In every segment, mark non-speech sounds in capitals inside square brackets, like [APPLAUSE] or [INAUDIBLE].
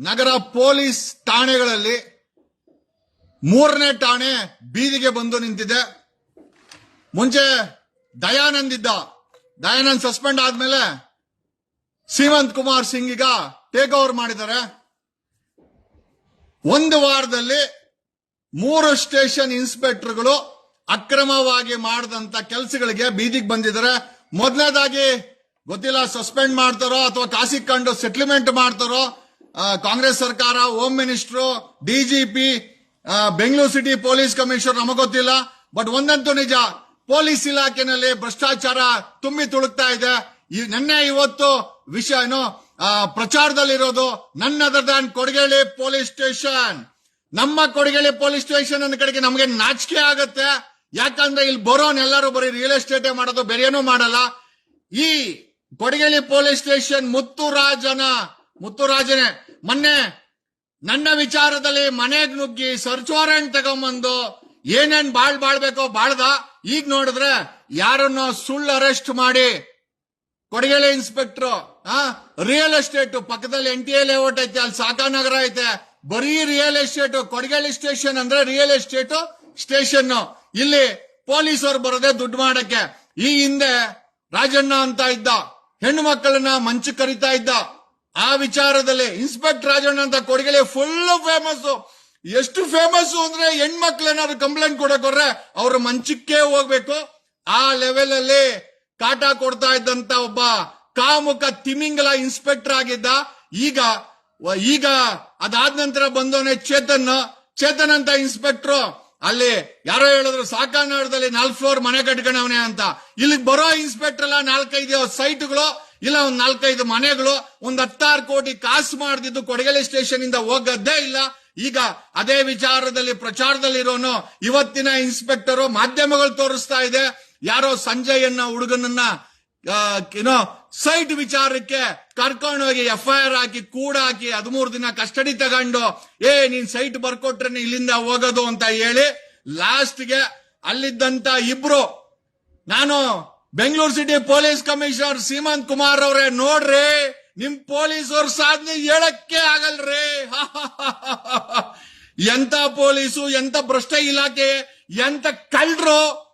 ನಗರ police ಠಾಣೆಗಳಲ್ಲಿ ಮೂರನೇ ಠಾಣೆ ಬೀದಿಗೆ ಬಂದು ನಿಂತಿದೆ. ಮುಂಚೆ ದಯಾನಂದ್ ಇದ್ದ. ದಯಾನಂದ್ ಸಸ್ಪೆಂಡ್ ಆದ್ಮೇಲೆ ಸೀಮಂತ್ ಕುಮಾರ್ ಸಿಂಗ್ ಈಗ ಟೇಕ್ ಓವರ್ ಮಾಡಿದ್ದಾರೆ. ಒಂದು ವಾರದಲ್ಲಿ ಮೂರು ಸ್ಟೇಷನ್ ಇನ್ಸ್ಪೆಕ್ಟರ್ಗಳು ಅಕ್ರಮವಾಗಿ ಮಾಡಿದಂತ ಕೆಲಸಗಳಿಗೆ ಬೀದಿಗೆ ಬಂದಿದ್ದಾರೆ. ಮೊದಲನೇದಾಗಿ ಗೊತ್ತಿಲ್ಲ ಸಸ್ಪೆಂಡ್ ಮಾಡ್ತಾರೋ ಅಥವಾ ಕಾಸಿಕೊಂಡು ಸೆಟ್ಲ್ಮೆಂಟ್ ಮಾಡ್ತಾರೋ ಕಾಂಗ್ರೆಸ್ ಸರ್ಕಾರ home minister DGP Bengaluru city police commissioner ನಮಗೆ ಗೊತ್ತಿಲ್ಲ ಬಟ್ ಒಂದಂತೂ ನಿಜ ಪೊಲೀಸ್ ಇಲಾಖೆನಲ್ಲಿ ಭ್ರಷ್ಟಾಚಾರ ತುಂಬಿ ತುಳುಕ್ತಾ ಇದೆ. ನಿನ್ನೆ ಇವತ್ತು ವಿಷಯ ಏನು ಪ್ರಚಾರದಲ್ಲಿರೋದು ನನ್ನ ದಾನ್ ಕೊಡಗೇಳಿ ಪೊಲೀಸ್ ಸ್ಟೇಷನ್ ನಮ್ಮ ಕೊಡಗೇಳಿ ಪೊಲೀಸ್ ಸ್ಟೇಷನ್ ಅಂದ ಕಡೆಗೆ ನಮಗೆ ನಾಚಿಕೆ ಆಗತ್ತೆ. ಯಾಕಂದ್ರೆ ಇಲ್ಲಿ ಬರೋನ್ ಎಲ್ಲರೂ ಬರೀ ರಿಯಲ್ ಎಸ್ಟೇಟ್ ಮಾಡೋದು, ಬೇರೆ ಏನೂ ಮಾಡಲ್ಲ. ಈ ಕೊಡಗೇಳಿ ಪೊಲೀಸ್ ಸ್ಟೇಷನ್ ಮುತ್ತುರಾಜನ, ಮುತ್ತುರಾಜನೇ ಮೊನ್ನೆ ನನ್ನ ವಿಚಾರದಲ್ಲಿ ಮನೆಗ್ ನುಗ್ಗಿ ಸರ್ಚ್ ವಾರೆಂಟ್ ತಗೊಂಬಂದು ಏನೇನ್ ಬಾಳ್ ಬಾಳ್ಬೇಕೋ ಬಾಳ್ದ, ಈಗ ನೋಡಿದ್ರೆ ಯಾರನ್ನ ಸುಳ್ಳು ಅರೆಸ್ಟ್ ಮಾಡಿ ಕೊಡಗೇಳಿ ಇನ್ಸ್ಪೆಕ್ಟರ್ ರಿಯಲ್ ಎಸ್ಟೇಟ್ ಪಕ್ಕದಲ್ಲಿ ಎನ್ ಟಿ ಎ ಲೇಔಟ್ ಐತೆ, ಅಲ್ಲಿ ಸಾಕಾನಗರ ಐತೆ, ಬರೀ ರಿಯಲ್ ಎಸ್ಟೇಟ್ ಕೊಡಗೇಳಿ ಸ್ಟೇಷನ್ ಅಂದ್ರೆ ರಿಯಲ್ ಎಸ್ಟೇಟ್ ಸ್ಟೇಷನ್ ಇಲ್ಲಿ ಪೊಲೀಸರು ಬರೋದೇ ದುಡ್ಡು ಮಾಡಕ್ಕೆ. ಈ ಹಿಂದೆ ರಾಜಣ್ಣ ಅಂತ ಇದ್ದ, ಹೆಣ್ಣು ಮಕ್ಕಳನ್ನ ಮಂಚು ಕರಿತಾ ಇದ್ದ ಆ ವಿಚಾರದಲ್ಲಿ ಇನ್ಸ್ಪೆಕ್ಟರ್ ರಾಜಣ್ಣ ಅಂತ ಕೊಡಗೇಳಿ ಫುಲ್ ಫೇಮಸ್ ಎಷ್ಟು ಫೇಮಸ್ ಅಂದ್ರೆ ಹೆಣ್ಮಕ್ಳು ಏನಾದ್ರು ಕಂಪ್ಲೇಂಟ್ ಕೊಡಕ್ ಹೋದ್ರೆ ಅವ್ರ ಮಂಚಕ್ಕೆ ಹೋಗ್ಬೇಕು. ಆ ಲೆವೆಲ್ ಅಲ್ಲಿ ಕಾಟ ಕೊಡ್ತಾ ಇದ್ದಂತ ಒಬ್ಬ ಕಾಮುಕ ತಿಮಿಂಗಲ ಇನ್ಸ್ಪೆಕ್ಟರ್ ಆಗಿದ್ದ. ಈಗ ಈಗ ಅದಾದ ನಂತರ ಬಂದವನೇ ಚೇತನ್. ಚೇತನ್ ಅಂತ ಇನ್ಸ್ಪೆಕ್ಟರ್, ಅಲ್ಲಿ ಯಾರೋ ಹೇಳಿದ್ರು ಸಾಕಾನಾಡದಲ್ಲಿ ನಾಲ್ಕು ಫ್ಲೋರ್ ಮನೆ ಕಟ್ಕೊಂಡವನೇ ಅಂತ. ಇಲ್ಲಿಗೆ ಬರೋ ಇನ್ಸ್ಪೆಕ್ಟರ್ ಎಲ್ಲ ನಾಲ್ಕೈದು ಸೈಟ್ಗಳು ಇಲ್ಲ, ಒಂದ್ ನಾಲ್ಕೈದು ಮನೆಗಳು, ಒಂದ್ ಹತ್ತಾರು ಕೋಟಿ ಕಾಸು ಮಾಡ್ದಿದ್ದು ಕೊಡಗಲಿ ಸ್ಟೇಷನ್ ಇಂದ ಹೋಗದ್ದೇ ಇಲ್ಲ. ಈಗ ಅದೇ ವಿಚಾರದಲ್ಲಿ, ಪ್ರಚಾರದಲ್ಲಿರೋನು ಇವತ್ತಿನ ಇನ್ಸ್ಪೆಕ್ಟರ್ ಮಾಧ್ಯಮಗಳು ತೋರಿಸ್ತಾ ಇದೆ. ಯಾರೋ ಸಂಜಯ್ ಅನ್ನೋ ಹುಡುಗನನ್ನ ಏನೋ ಸೈಟ್ ವಿಚಾರಕ್ಕೆ ಕರ್ಕೊಂಡು ಹೋಗಿ ಎಫ್ ಐ ಆರ್ ಹಾಕಿ, ಕೂಡ ಹಾಕಿ ಹದಿಮೂರು ದಿನ ಕಸ್ಟಡಿ ತಗೊಂಡು, ಏ, ನೀನ್ ಸೈಟ್ ಬರ್ಕೊಟ್ರೆ ಇಲ್ಲಿಂದ ಹೋಗೋದು ಅಂತ ಹೇಳಿ, ಲಾಸ್ಟ್ಗೆ ಅಲ್ಲಿದ್ದಂತ ಇಬ್ರು, ನಾನು Bengaluru city police commissioner Seemanth Kumar ಅವರೇ, ನೋಡ್ರಿ, ನಿಮ್ ಪೊಲೀಸವ್ರ ಸಾಧನೆ ಹೇಳಕ್ಕೆ ಆಗಲ್ರಿ. [LAUGHS] ಎಂತ ಪೊಲೀಸು, ಎಂತ ಭ್ರಷ್ಟ ಇಲಾಖೆ, ಎಂತ ಕಳ್ರು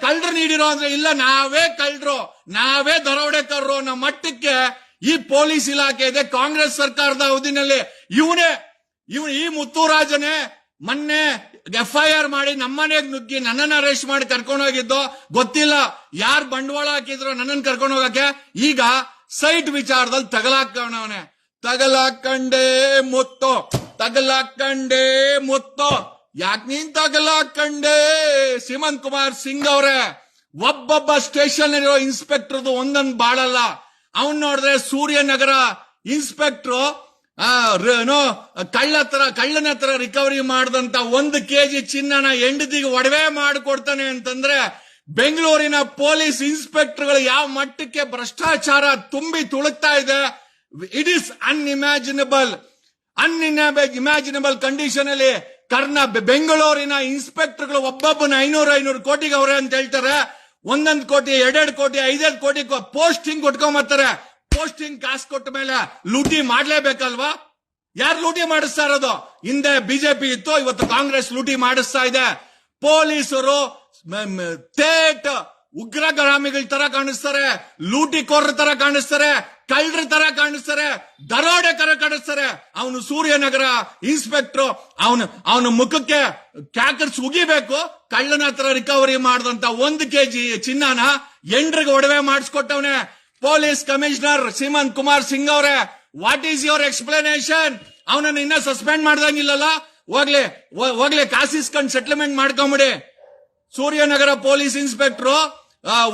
ಕಳ್ರು ನೀಡಿರೋ ಅಂದ್ರೆ ಇಲ್ಲ, ನಾವೇ ಕಳ್ರು ನಾವೇ ದರೋಡೆಕರ್ರು ಅನ್ನೋ ಮಟ್ಟಕ್ಕೆ ಈ ಪೊಲೀಸ್ ಇಲಾಖೆ ಇದೆ. ಕಾಂಗ್ರೆಸ್ ಸರ್ಕಾರದ ಅವಧಿನಲ್ಲಿ ಇವನೇ ಇವನು ಈ ಮುತ್ತುರಾಜನೇ ಮೊನ್ನೆ ಎಫ್ ಐ ಆರ್ ಮಾಡಿ ನಮ್ಮನೆಗ್ ನುಗ್ಗಿ ನನ್ನನ್ನ ಅರೆಸ್ಟ್ ಮಾಡಿ ಕರ್ಕೊಂಡು ಹೋಗಿದ್ದು, ಗೊತ್ತಿಲ್ಲ. ಯಾರು ಬಂಡವಾಳ ಹಾಕಿದ್ರು ನನ್ನನ್ನು ಕರ್ಕೊಂಡು ಹೋಗಕ್ಕೆ? ಈಗ ಸೈಟ್ ವಿಚಾರದಲ್ಲಿ ತಗಲಾಕವನವನೆ ತಗಲಾಕಂಡೇ ಮುತ್ತು. ತಗಲಾಕಂಡೇ ಮುತ್ತು. ಯಾಕೆ ನೀನ್ ತಗಲಾಕಂಡೇ? ಸಿಮಂತ್ ಕುಮಾರ್ ಸಿಂಗ್ ಅವರೇ. ಒಬ್ಬೊಬ್ಬ ಸ್ಟೇಷನ್ ಇರೋ ಇನ್ಸ್ಪೆಕ್ಟರ್ದು ಒಂದೊಂದು ಬಾಳಲ್ಲ. ಅವನ್ ನೋಡಿದ್ರೆ ಸೂರ್ಯನಗರ ಇನ್ಸ್ಪೆಕ್ಟರ್ ಏನೋ ಕಳ್ಳ ಹತ್ರ ಕಳ್ಳನ ಹತ್ರ ರಿಕವರಿ ಮಾಡಿದಂತ ಒಂದು ಕೆಜಿ ಚಿನ್ನನ ಹೆಂಡತಿಗೆ ಒಡವೆ ಮಾಡಿಕೊಡ್ತಾನೆ ಅಂತಂದ್ರೆ ಬೆಂಗಳೂರಿನ ಪೊಲೀಸ್ ಇನ್ಸ್ಪೆಕ್ಟರ್ಗಳು ಯಾವ ಮಟ್ಟಕ್ಕೆ ಭ್ರಷ್ಟಾಚಾರ ತುಂಬಿ ತುಳುಕ್ತಾ ಇದೆ it is unimaginable unimaginable condition ಅಲ್ಲಿ ಕರ್ನ ಬೆಂಗಳೂರಿನ ಇನ್ಸ್ಪೆಕ್ಟರ್ಗಳು ಒಬ್ಬೊಬ್ಬನ ಐನೂರು ಐನೂರು ಕೋಟಿಗೆ ಅವರೇ ಅಂತ ಹೇಳ್ತಾರೆ. ಒಂದೊಂದು ಕೋಟಿ, ಎರಡೆರಡು ಕೋಟಿ, ಐದೈದು ಕೋಟಿ ಪೋಸ್ಟಿಂಗ್ ಕೊಟ್ಕೊಂಬರ್ತಾರೆ ಪೋಸ್ಟಿಂಗ್ ಕಾಸು ಕೊಟ್ಟ ಮೇಲೆ ಲೂಟಿ ಮಾಡ್ಲೇಬೇಕಲ್ವಾ? ಯಾರು ಲೂಟಿ ಮಾಡಿಸ್ತಾ ಇರೋದು? ಹಿಂದೆ ಬಿಜೆಪಿ ಇತ್ತು, ಇವತ್ತು ಕಾಂಗ್ರೆಸ್ ಲೂಟಿ ಮಾಡಿಸ್ತಾ ಇದೆ. ಪೊಲೀಸರು ತೇಟ್ ಉಗ್ರಗಾಮಿಗಳ ತರ ಕಾಣಿಸ್ತಾರೆ, ಲೂಟಿಕೋರ್ರ ತರ ಕಾಣಿಸ್ತಾರೆ, ಕಳ್ಳರ ತರ ಕಾಣಿಸ್ತಾರೆ ದರೋಡೆಕರ ಕಾಣಿಸ್ತಾರೆ. ಅವನು ಸೂರ್ಯನಗರ ಇನ್ಸ್ಪೆಕ್ಟರ್, ಅವನು, ಅವನ ಮುಖಕ್ಕೆ ಕ್ಯಾಕರ್ಸ್ ಉಗಿಬೇಕು, ಕಳ್ಳನ ಹತ್ರ ರಿಕವರಿ ಮಾಡಿದಂತ ಒಂದು ಕೆಜಿ ಚಿನ್ನನ ಎಂಡ್ರಿಗೆ ಒಡವೆ ಮಾಡಿಸ್ಕೊಟ್ಟವನೆ. ಪೊಲೀಸ್ ಕಮಿಷನರ್ ಸೀಮಂತ್ ಕುಮಾರ್ ಸಿಂಗ್ ಅವರೇ ವಾಟ್ ಈಸ್ ಯುವರ್ ಎಕ್ಸ್ಪ್ಲನೇಷನ್ ಅವನನ್ನ ಇನ್ನ ಸಸ್ಪೆಂಡ್ ಮಾಡ್ದಂಗಿಲ್ಲಲ್ಲ? ಹೋಗ್ಲಿ ಹೋಗ್ಲಿ ಕಾಸಿಸ್ಕೊಂಡ್ ಸೆಟ್ಲ್ಮೆಂಟ್ ಮಾಡ್ಕೊಂಬಿಡಿ. ಸೂರ್ಯನಗರ ಪೊಲೀಸ್ ಇನ್ಸ್ಪೆಕ್ಟರ್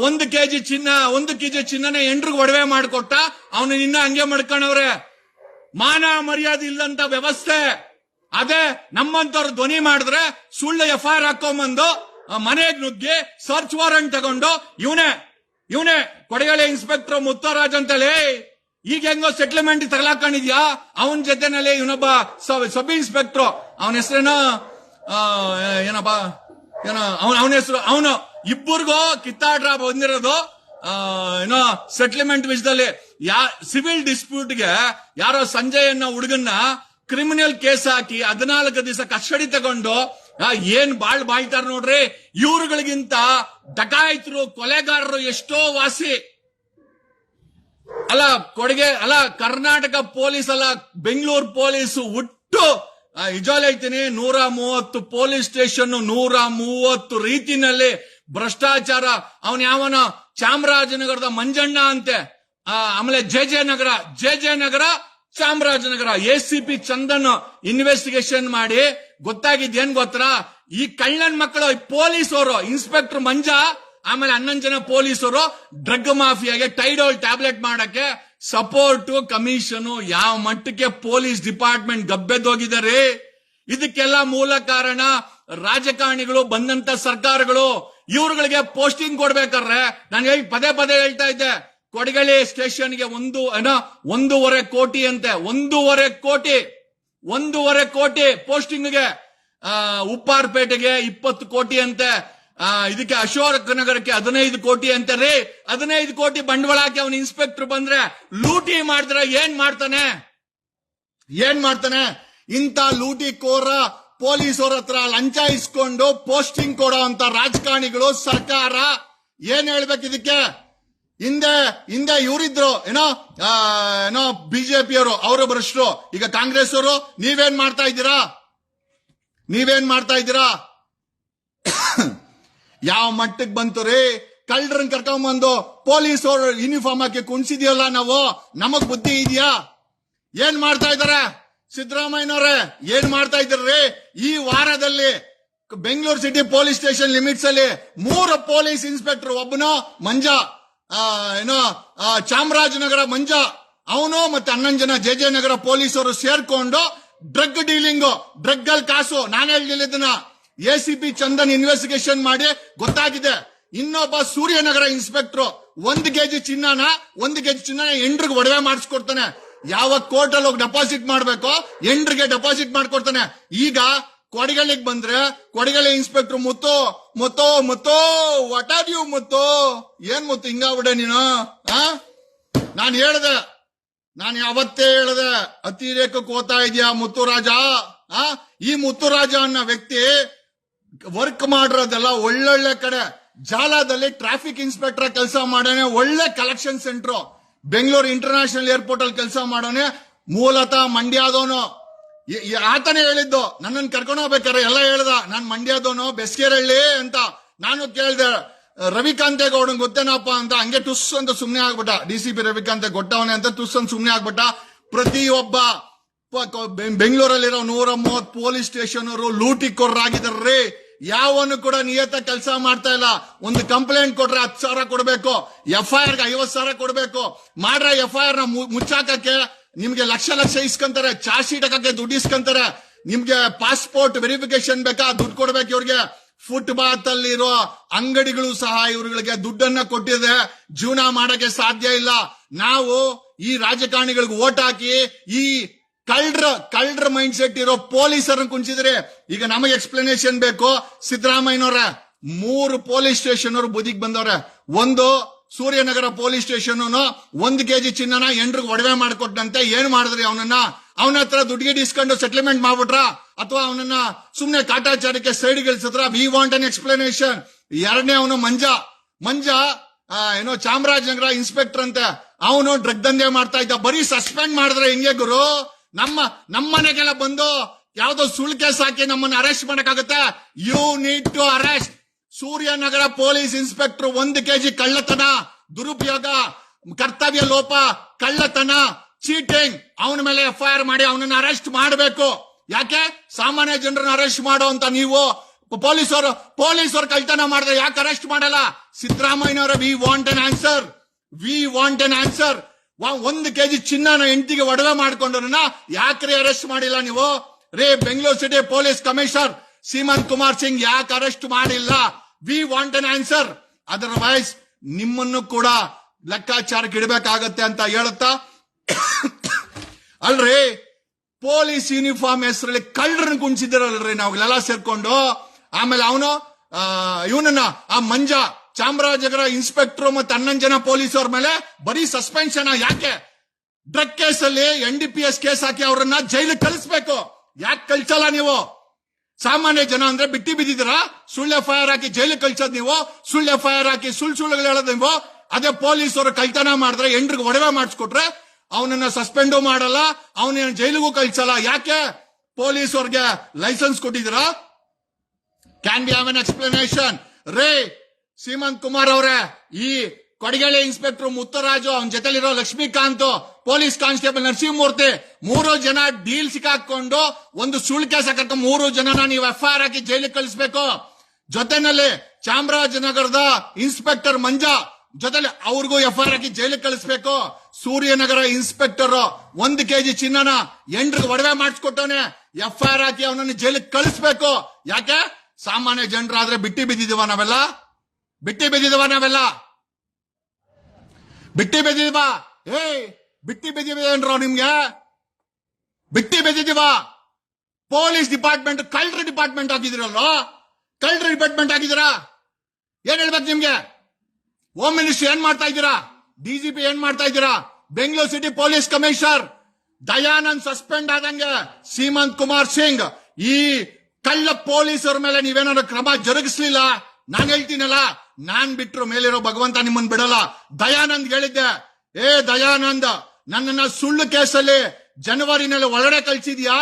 ಒಂದು ಕೆಜಿ ಚಿನ್ನ, ಒಂದು ಕೆಜಿ ಚಿನ್ನನ ಎಂಟ್ರಿಗೆ ಒಡವೆ ಮಾಡಿಕೊಟ್ಟ, ಅವನು ಇನ್ನ ಹಂಗೆ ಮಾಡ್ಕೊಂಡವ್ರೆ ಮಾನ ಮರ್ಯಾದೆ ಇಲ್ಲಂತ ವ್ಯವಸ್ಥೆ. ಅದೇ ನಮ್ಮಂತವ್ರು ಧ್ವನಿ ಮಾಡಿದ್ರೆ ಸುಳ್ಳು ಎಫ್ ಐ ಆರ್ ಹಾಕೊಂಬಂದು ಮನೆಗ್ ನುಗ್ಗಿ ಸರ್ಚ್ ವಾರಂಟ್ ತಗೊಂಡು, ಇವನೇ ಇವನೇ ಕೊಡಗೇಳಿ ಇನ್ಸ್ಪೆಕ್ಟರ್ ಮುತ್ತರಾಜ್ ಅಂತೇಳಿ. ಈಗ ಹೆಂಗೋ ಸೆಟ್ಲ್ಮೆಂಟ್ ತಗಲಾಕೊಂಡಿದ್ಯಾ ಅವನ ಜೊತೆನಲ್ಲಿ ಇವನೊಬ್ಬ ಸಬ್ ಇನ್ಸ್ಪೆಕ್ಟರ್ ಅವನ ಹೆಸರೇನೋ? ಏನಪ್ಪ? ಏನೋ, ಅವನ ಅವನ ಹೆಸರು, ಅವನು. ಇಬ್ಬರಿಗೂ ಕಿತ್ತಾಡ್ರ ಬಂದಿರೋದು. ಏನೋ ಸೆಟ್ಲ್ಮೆಂಟ್ ವಿಷಯದಲ್ಲಿ. ಯಾ ಸಿವಿಲ್ ಡಿಸ್ಪ್ಯೂಟ್ಗೆ ಯಾರೋ ಸಂಜಯ್ ಅನ್ನೋ ಹುಡುಗನ್ನ ಕ್ರಿಮಿನಲ್ ಕೇಸ್ ಹಾಕಿ ಹದಿನಾಲ್ಕು ದಿವಸ ಕಸ್ಟಡಿ ತಗೊಂಡು ಏನ್ ಬಾಳ್ ಬಾಳ್ತಾರ ನೋಡ್ರಿ? ಇವ್ರುಗಳಿಗಿಂತ ಡಕಾಯಿತರು, ಕೊಲೆಗಾರರು ಎಷ್ಟೋ ವಾಸಿ. ಅಲ್ಲ, ಕೊಡುಗೆ, ಅಲ್ಲ, ಕರ್ನಾಟಕ ಪೊಲೀಸ್, ಅಲ್ಲ, ಬೆಂಗಳೂರು ಪೊಲೀಸ್ ಒಟ್ಟು ಇಜಾಲ್ ಹೇಳ್ತೀನಿ, ನೂರ ಮೂವತ್ತು ಪೊಲೀಸ್ ಸ್ಟೇಷನ್ ನೂರ ಮೂವತ್ತು ರೀತಿನಲ್ಲಿ ಭ್ರಷ್ಟಾಚಾರ. ಅವನ್ ಯಾವನ? ಚಾಮರಾಜನಗರದ ಮಂಜಣ್ಣ ಅಂತೆ. ಆಮೇಲೆ J J Nagar. J J Nagar Chamarajanagar A C P Chandan investigation ಮಾಡಿ ಗೊತ್ತಾಗಿದ್ದೇನ್ ಗೊತ್ತಾ? ಈ ಕಳ್ಳನ್ ಮಕ್ಕಳು ಪೊಲೀಸ್ ಅವರು ಇನ್ಸ್ಪೆಕ್ಟರ್ ಮಂಜಾ, ಆಮೇಲೆ ಹನ್ನೊಂದು ಜನ ಪೊಲೀಸರು ಡ್ರಗ್ ಮಾಫಿಯಾಗೆ ಟೈಡೋಲ್ ಟ್ಯಾಬ್ಲೆಟ್ ಮಾಡಕ್ಕೆ ಸಪೋರ್ಟ್ ಕಮಿಷನ್ ಯಾವ ಮಟ್ಟಕ್ಕೆ ಪೊಲೀಸ್ ಡಿಪಾರ್ಟ್ಮೆಂಟ್ ಗಬ್ಬೆದ್ದೋಗಿದ್ದಾರೆ ಇದಕ್ಕೆಲ್ಲ ಮೂಲ ಕಾರಣ ರಾಜಕಾರಣಿಗಳು, ಬಂದಂತ ಸರ್ಕಾರಗಳು. ಇವ್ರುಗಳಿಗೆ ಪೋಸ್ಟಿಂಗ್ ಕೊಡ್ಬೇಕಾದ್ರೆ, ನಾನು ಹೇಳಿ ಪದೇ ಪದೇ ಹೇಳ್ತಾ ಇದ್ದೆ. ಕೊಡಗಳಿ ಸ್ಟೇಷನ್ಗೆ ಒಂದು ಏನೋ ಒಂದೂವರೆ ಕೋಟಿ ಅಂತೆ. ಒಂದೂವರೆ ಕೋಟಿ ಒಂದೂವರೆ ಕೋಟಿ ಪೋಸ್ಟಿಂಗ್ಗೆ ಉಪ್ಪಾರ್ಪೇಟೆಗೆ ಇಪ್ಪತ್ತು ಕೋಟಿ ಅಂತೆ. ಇದಕ್ಕೆ ಅಶೋಕ್ ನಗರಕ್ಕೆ ಹದಿನೈದು ಕೋಟಿ ಅಂತೆ. ರೀ, ಹದಿನೈದು ಕೋಟಿ ಬಂಡವಾಳ ಹಾಕಿ ಅವನ ಇನ್ಸ್ಪೆಕ್ಟರ್ ಬಂದ್ರೆ ಲೂಟಿ ಮಾಡಿದ್ರೆ ಏನ್ ಮಾಡ್ತಾನೆ? ಏನ್ ಮಾಡ್ತಾನೆ? ಇಂತ ಲೂಟಿ ಕೋರ ಪೊಲೀಸರ ಹತ್ರ ಲಂಚ ಇಸ್ಕೊಂಡು ಪೋಸ್ಟಿಂಗ್ ಕೊಡೋ ಅಂತ ರಾಜಕಾರಣಿಗಳು ಸರ್ಕಾರ. ಏನ್ ಹೇಳ್ಬೇಕು ಇದಕ್ಕೆ? ಹಿಂದೆ ಹಿಂದೆ ಇವರಿದ್ರು, ಏನೋ ಏನೋ ಬಿಜೆಪಿಯವರು, ಅವರು ಭ್ರಷ್ಟರು, ಈಗ ಕಾಂಗ್ರೆಸ್ ಅವರು ನೀವೇನ್ ಮಾಡ್ತಾ ಇದ್ದೀರಾ? ನೀವೇನ್ ಮಾಡ್ತಾ ಇದ್ದೀರಾ? ಯಾವ ಮಟ್ಟಕ್ಕೆ ಬಂತು ರೀ? ಕಳ್ಳರನ್ ಕರ್ಕೊಂಬಂದು ಪೊಲೀಸ್ ಅವರು ಯೂನಿಫಾರ್ಮ್ ಹಾಕಿ ಕುಣಿಸಿದ್ಯಲ್ಲ ನಾವು? ನಮಗ್ ಬುದ್ಧಿ ಇದೆಯಾ? ಏನ್ ಮಾಡ್ತಾ ಇದಾರೆ ಸಿದ್ದರಾಮಯ್ಯನವ್ರೆ, ಏನ್ ಮಾಡ್ತಾ ಇದ್ರಿ ಈ ವಾರದಲ್ಲಿ Bengaluru city police station limits ಅಲ್ಲಿ ಮೂರು ಪೊಲೀಸ್ ಇನ್ಸ್ಪೆಕ್ಟರ್ ಒಬ್ಬನು ಮಂಜ. ಆ, ಏನೋ ಆ, ಚಾಮರಾಜನಗರ ಮಂಜ ಅವನು ಮತ್ತೆ ಹನ್ನೊಂದು ಜನ ಜೆ ಜೆ ನಗರ ಪೊಲೀಸರು ಸೇರ್ಕೊಂಡು ಡ್ರಗ್ ಡೀಲಿಂಗ್ ಡ್ರಗ್ ಅಲ್ಲಿ ಕಾಸು. ನಾನು ಹೇಳಿಲ್ಲ ಇದನ್ನ. A C P Chandan investigation ಮಾಡಿ ಗೊತ್ತಾಗಿದೆ. ಇನ್ನೊಬ್ಬ ಸೂರ್ಯನಗರ ಇನ್ಸ್ಪೆಕ್ಟರ್ ಒಂದ್ ಕೆಜಿ ಚಿನ್ನನ ಒಂದ್ ಕೆಜಿ ಚಿನ್ನ ಎಂಡ್ರಿಗೆ ಒಡವೆ ಮಾಡಿಸ್ಕೊಡ್ತಾನೆ. ಯಾವ ಕೋರ್ಟ್ ಅಲ್ಲಿ ಹೋಗಿ ಡೆಪಾಸಿಟ್ ಮಾಡ್ಬೇಕೋ ಎಂಡ್ರಿಗೆ ಡೆಪಾಸಿಟ್ ಮಾಡ್ಕೊಡ್ತಾನೆ. ಈಗ ಕೊಡಗಲ್ಲಿಗೆ ಬಂದ್ರೆ ಕೊಡಿಗಳೆ ಇನ್ಸ್ಪೆಕ್ಟರ್ ಮುತ್ತು, ಮುತ್ತೋ ಮುತ್ತೋ ವಾಟ್ ಆರ್ ಯು ಮುತ್ತು? ಏನ್ ಮುತ್ತು? ಹಿಂಗಾಬಿಡೆ ನೀನು, ಆ? ನಾನು ಹೇಳ್ದೆ, ನಾನು ಯಾವತ್ತೇ ಹೇಳ್ದೆ ಅತಿರೇಕಕ್ಕೆ ಹೋಗ್ತಾ ಇದೆಯಾ ಮುತ್ತುರಾಜ ಆ? ಈ ಮುತ್ತುರಾಜ ಅನ್ನೋ ವ್ಯಕ್ತಿ ವರ್ಕ್ ಮಾಡಿರೋದೆಲ್ಲ ಒಳ್ಳೊಳ್ಳೆ ಕಡೆ. ಜಾಲದಲ್ಲಿ ಟ್ರಾಫಿಕ್ ಇನ್ಸ್ಪೆಕ್ಟರ್ ಕೆಲಸ ಮಾಡೋನೆ, ಒಳ್ಳೆ collection centre Bengaluru international airport ಅಲ್ಲಿ ಕೆಲಸ ಮಾಡೋನೆ, ಮೂಲತಃ ಮಂಡ್ಯದವನು ಆತನೇ ಹೇಳಿದ್ದು, ನನ್ನನ್ನು ಕರ್ಕೊಂಡು ಹೋಗ್ಬೇಕಾರೆ ಎಲ್ಲ ಹೇಳ್ದ, ನಾನು ಮಂಡ್ಯದವನು ಬೆಸ್ಕೇರಳ್ಳಿ ಅಂತ ನಾನು ಕೇಳ್ದೆ ರವಿಕಾಂತೇಗೌಡನ್ ಗೊತ್ತೇನಪ್ಪ ಅಂತ ಹಂಗೆ ಟುಸ್ ಅಂತ ಸುಮ್ನೆ ಆಗ್ಬಿಟ್ಟ. ಡಿ ಸಿ ಪಿ ರವಿಕಾಂತೆ ಗೊಟ್ಟವನೇ ಅಂತ ಟುಸ್ ಅಂತ ಸುಮ್ನೆ ಆಗ್ಬಿಟ್ಟ. ಪ್ರತಿಯೊಬ್ಬ ಬೆಂಗಳೂರಲ್ಲಿರೋ ನೂರ ಮೂವತ್ ಪೊಲೀಸ್ ಸ್ಟೇಷನ್ ಅವರು ಲೂಟಿಕೊರ್ರಾಗಿದಾರ್ರಿ ಯಾವನು ಕೂಡ ನಿಯತ ಕೆಲಸ ಮಾಡ್ತಾ ಇಲ್ಲ. ಒಂದು ಕಂಪ್ಲೇಂಟ್ ಕೊಟ್ರೆ ಹತ್ತು ಸಾವಿರ ಕೊಡಬೇಕು, ಎಫ್ ಐ ಆರ್ ಐವತ್ತು ಸಾವಿರ ಕೊಡಬೇಕು. ಮಾಡ್ರೆ ಎಫ್ ಐ ಆರ್ನ ಮುಚ್ಚಾಕಕ್ಕೆ ನಿಮ್ಗೆ ಲಕ್ಷ ಲಕ್ಷ ಇಸ್ಕೊಂತಾರೆ, ಚಾರ್ಜ್ ಶೀಟ್ ಹಾಕಕ್ಕೆ ದುಡ್ಡು ಇಸ್ಕೊಂತಾರೆ. ನಿಮ್ಗೆ ಪಾಸ್ಪೋರ್ಟ್ ವೆರಿಫಿಕೇಶನ್ ಬೇಕಾ, ದುಡ್ಡು ಕೊಡ್ಬೇಕು ಇವ್ರಿಗೆ? ಫುಟ್ಪಾತ್ ಅಲ್ಲಿರೋ ಅಂಗಡಿಗಳು ಸಹ ಇವ್ರುಗಳಿಗೆ ದುಡ್ಡನ್ನ ಕೊಟ್ಟಿದೆ. ಜೀವನ ಮಾಡಕ್ಕೆ ಸಾಧ್ಯ ಇಲ್ಲ. ನಾವು ಈ ರಾಜಕಾರಣಿಗಳಿಗೆ ಓಟ್ ಹಾಕಿ ಈ ಕಳ್ಳರ ಕಳ್ಳರ ಮೈಂಡ್ ಸೆಟ್ ಇರೋ ಪೊಲೀಸರನ್ನ ಕುಂಚಿದ್ರೆ ಈಗ ನಮಗೆ ಎಕ್ಸ್ಪ್ಲನೇಷನ್ ಬೇಕು. ಸಿದ್ದರಾಮಯ್ಯನವ್ರ, ಮೂರು ಪೊಲೀಸ್ ಸ್ಟೇಷನ್ ಅವರು ಬುದಿಗೆ ಬಂದವ್ರೆ. ಒಂದು ಸೂರ್ಯನಗರ ಪೊಲೀಸ್ ಸ್ಟೇಷನ್ ಒಂದು ಕೆಜಿ ಚಿನ್ನನ ಎಂಡ್ರಿಗೆ ಒಡವೆ ಮಾಡಿಕೊಟ್ಟಂತೆ ಏನ್ ಮಾಡಿದ್ರಿ ಅವನನ್ನ? ಅವನ ಹತ್ರ ದುಡ್ಡಿಗೆ ಇಸ್ಕೊಂಡು ಸೆಟ್ಲ್ಮೆಂಟ್ ಮಾಡ್ಬಿಟ್ರ? ಅಥವಾ ಅವನನ್ನ ಸುಮ್ನೆ ಕಾಟಾಚಾರಕ್ಕೆ ಸೈಡ್ ಗಿಳಿಸಿದ್ರ ವಿ ವಾಂಟ್ ಅನ್ ಎಕ್ಸ್ಪ್ಲನೇಷನ್ ಎರಡನೇ ಅವನು ಮಂಜ. ಮಂಜ ಏನೋ ಚಾಮರಾಜನಗರ ಇನ್ಸ್ಪೆಕ್ಟರ್ ಅಂತೆ. ಅವನು ಡ್ರಗ್ ದಂಧೆ ಮಾಡ್ತಾ ಇದ್ದ. ಬರೀ ಸಸ್ಪೆಂಡ್ ಮಾಡಿದ್ರೆ ಹೆಂಗೆ ಗುರು? ನಮ್ಮ ನಮ್ಮ ಮನೆಗೆಲ್ಲ ಬಂದು ಯಾವ್ದೋ ಸುಳ್ಳು ಕೇಸ್ ಹಾಕಿ ನಮ್ಮನ್ನ arrest ಮಾಡಕ್ಕಾಗತ್ತೆ? You need to arrest Suryanagar police inspector ಒಂದು ಕೆಜಿ ಕಳ್ಳತನ, ದುರುಪಯೋಗ, ಕರ್ತವ್ಯ ಲೋಪ, ಕಳ್ಳತನ, ಚೀಟಿಂಗ್. ಅವನ ಮೇಲೆ ಎಫ್ ಐ ಆರ್ ಮಾಡಿ ಅವನನ್ನ ಅರೆಸ್ಟ್ ಮಾಡಬೇಕು. ಯಾಕೆ? ಸಾಮಾನ್ಯ ಜನರನ್ನ ಅರೆಸ್ಟ್ ಮಾಡೋ ಅಂತ ನೀವು ಪೊಲೀಸರು ಪೊಲೀಸರು ಕಳ್ತನ ಮಾಡಿದ್ರೆ ಯಾಕೆ ಅರೆಸ್ಟ್ ಮಾಡಲ್ಲ? ಸಿದ್ದರಾಮಯ್ಯನವರ we want an answer we want an answer ಒಂದು ಕೆಜಿ ಚಿನ್ನನ ಹೆಂಡತಿಗೆ ಒಡವೆ ಮಾಡ್ಕೊಂಡ್ರನ್ನ ಯಾಕ್ರಿ ಅರೆಸ್ಟ್ ಮಾಡಿಲ್ಲ ನೀವು? ರೇ, Bengaluru city police commissioner Seemanth Kumar Singh ಯಾಕೆ ಅರೆಸ್ಟ್ ಮಾಡಿಲ್ಲ? We want an answer otherwise ನಿಮ್ಮನ್ನು ಕೂಡ ಲೆಕ್ಕಾಚಾರಕ್ಕೆ ಇಡಬೇಕಾಗತ್ತೆ ಅಂತ ಹೇಳುತ್ತಾ? ಅಲ್ರಿ, ಪೊಲೀಸ್ ಯೂನಿಫಾರ್ಮ್ ಹೆಸರಲ್ಲಿ ಕಳ್ಳರನ್ನ ಕುಣಿಸಿದಿರಲ್ರಿ ನಾವೆಲ್ಲ ಸೇರ್ಕೊಂಡು. ಆಮೇಲೆ ಅವನು ಇವನನ್ನ, ಆ ಮಂಜ, ಚಾಮರಾಜನಗರ ಇನ್ಸ್ಪೆಕ್ಟರ್ ಮತ್ತೆ ಹನ್ನೊಂದು ಪೊಲೀಸ್ ಪೊಲೀಸರ ಮೇಲೆ ಬರೀ ಸಸ್ಪೆನ್ಷನ್ ಯಾಕೆ? ಡ್ರಗ್ ಕೇಸಲ್ಲಿ N D P S case ಹಾಕಿ ಅವರನ್ನ ಜೈಲಿಗೆ ಕಳಿಸ್ಬೇಕು. ಯಾಕೆ ಕಳ್ಸಲ್ಲ ನೀವು? ಸಾಮಾನ್ಯ ಜನ ಅಂದ್ರೆ ಬಿಟ್ಟಿ ಬಿದ್ದಿದ್ದೀರಾ? ಸುಳ್ಳು ಎಫ್ ಐ ಆರ್ ಹಾಕಿ ಜೈಲಿಗೆ ಕಳ್ಸೋದ್ ನೀವು? ಸುಳ್ಳು ಎಫ್ ಐ ಆರ್ ಹಾಕಿ ಸುಳ್ಳು ಸುಳ್ಳುಗಳು ಹೇಳೋದ್ ನೀವು? ಅದೇ ಪೊಲೀಸರು ಕಳ್ತನ ಮಾಡಿದ್ರೆ ಎಂಡ್ರಿಗೆ ಒಡವೆ ಮಾಡಿಸ್ಕೊಟ್ರೆ ಅವನನ್ನ ಸಸ್ಪೆಂಡು ಮಾಡಲ್ಲ ಅವನ ಜೈಲಿಗೂ ಕಳ್ಸಲ್ಲ. ಯಾಕೆ? ಪೊಲೀಸರಿಗೆ ಲೈಸೆನ್ಸ್ ಕೊಟ್ಟಿದ್ದೀರಾ? Can we have an explanation ರೇ, ಸೀಮಂತ್ ಕುಮಾರ್ ಅವರೇ, ಈ ಕೊಡಗೇಳಿ ಇನ್ಸ್ಪೆಕ್ಟರ್ ಮುತ್ತರಾಜು, ಅವನ ಜೊತೆಲಿರೋ ಲಕ್ಷ್ಮೀಕಾಂತ್, ಪೊಲೀಸ್ ಕಾನ್ಸ್ಟೇಬಲ್ ನರಸಿಂಹಮೂರ್ತಿ, ಮೂರು ಜನ ಡೀಲ್ ಸಿಕ್ಕಾಕೊಂಡು ಒಂದು ಸುಳ್ಳು ಕೇಸ್ ಕರ್ಕೊಂಡು ಮೂರು ಜನನ ನೀವು ಎಫ್ಐಆರ್ ಹಾಕಿ ಜೈಲಿಗೆ ಕಳಿಸ್ಬೇಕು. ಜೊತೆನಲ್ಲಿ ಚಾಮರಾಜನಗರದ ಇನ್ಸ್ಪೆಕ್ಟರ್ ಮಂಜಾ, ಜೊತೆಲಿ ಅವ್ರಿಗೂ ಎಫ್ಐಆರ್ ಹಾಕಿ ಜೈಲಿಗೆ ಕಳಿಸ್ಬೇಕು. ಸೂರ್ಯನಗರ ಇನ್ಸ್ಪೆಕ್ಟರ್ ಒಂದು ಕೆಜಿ ಚಿನ್ನನ ಎಂಡ್ರಿಗೆ ಒಡವೆ ಮಾಡಿಸ್ಕೊಟ್ಟವನೆ ಎಫ್ಐಆರ್ ಹಾಕಿ ಅವನನ್ನು ಜೈಲಿಗೆ ಕಳಿಸ್ಬೇಕು. ಯಾಕೆ? ಸಾಮಾನ್ಯ ಜನರಾದ್ರೆ ಬಿಟ್ಟಿ ಬಿದ್ದಿದ್ದೀವ ನಾವೆಲ್ಲ? ಬಿಟ್ಟಿ ಬಿದ್ದಿದ್ದೀವ ನಾವೆಲ್ಲ? ಬಿಟ್ಟಿ ಬೆದಿದಿವಾ ಏ ಬಿಟ್ಟಿ ಬಿದ್ದಿವೇನ್ರೋ ನಿಮ್ಗೆ? ಬಿಟ್ಟಿ ಬಿದ್ದಿದೀವ ಪೊಲೀಸ್ ಡಿಪಾರ್ಟ್ಮೆಂಟ್, ಕಳ್ಳರ ಡಿಪಾರ್ಟ್ಮೆಂಟ್ ಆಗಿದಿರಲ್ವ ಕಲ್ಟ್ರಿ ಡಿಪಾರ್ಟ್ಮೆಂಟ್ ಆಗಿದ್ದೀರಾ ಏನ್ ಹೇಳ್ಬೇಕು ನಿಮ್ಗೆ? ಹೋಮ್ ಮಿನಿಸ್ಟರ್ ಏನ್ ಮಾಡ್ತಾ ಇದ್ದೀರಾ? ಡಿಜಿಪಿ ಏನ್ ಮಾಡ್ತಾ ಇದ್ದೀರಾ? Bengaluru city police commissioner Dayanand suspend ಆದಂಗೆ ಸೀಮಂತ್ ಕುಮಾರ್ ಸಿಂಗ್. ಈ ಕಳ್ಳ ಪೊಲೀಸರ ಮೇಲೆ ನೀವೇನಾದ್ರು ಕ್ರಮ ಜರುಗಿಸ್ಲಿಲ್ಲ? ನಾನ್ ಹೇಳ್ತೀನಲ್ಲ, ನಾನ್ ಬಿಟ್ರು ಮೇಲಿರೋ ಭಗವಂತ ನಿಮ್ಮನ್ ಬಿಡಲ್ಲ. ದಯಾನಂದ್ ಹೇಳಿದ್ದೆ. ಏ ದಯಾನಂದ್, ನನ್ನನ್ನ ಸುಳ್ಳು ಕೇಸಲ್ಲಿ ಜನವರಿನಲ್ಲಿ ಒಳಗಡೆ ಕಳ್ಸಿದ್ಯಾ?